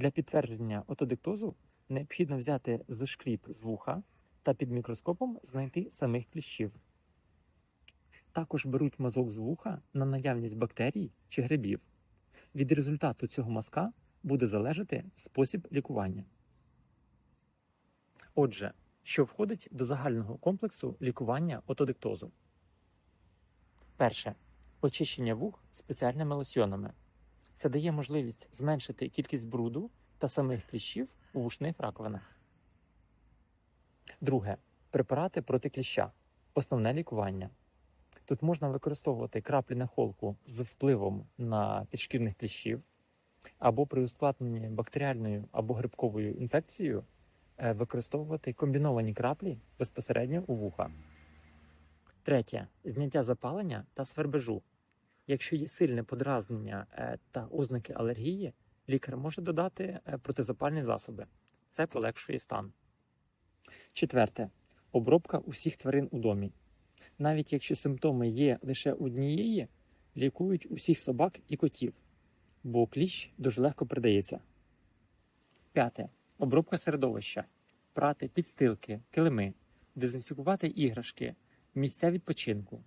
Для підтвердження отодиктозу необхідно взяти зашкріп з вуха та під мікроскопом знайти самих кліщів. Також беруть мазок з вуха на наявність бактерій чи грибів. Від результату цього мазка буде залежати спосіб лікування. Отже, що входить до загального комплексу лікування отодиктозу? Перше. Очищення вух спеціальними лосьйонами. Це дає можливість зменшити кількість бруду та самих кліщів у вушних раковинах. Друге. Препарати проти кліща. Основне лікування. Тут можна використовувати краплі на холку з впливом на підшкірних кліщів, або при ускладненні бактеріальною або грибковою інфекцією е, використовувати комбіновані краплі безпосередньо у вуха. Третє зняття запалення та свербежу. Якщо є сильне подразнення е, та ознаки алергії, лікар може додати е, протизапальні засоби. Це полегшує стан. Четверте обробка усіх тварин у домі. Навіть якщо симптоми є лише однієї, лікують усіх собак і котів, бо кліщ дуже легко передається. П'яте. Обробка середовища. Прати підстилки, килими, дезінфікувати іграшки, місця відпочинку,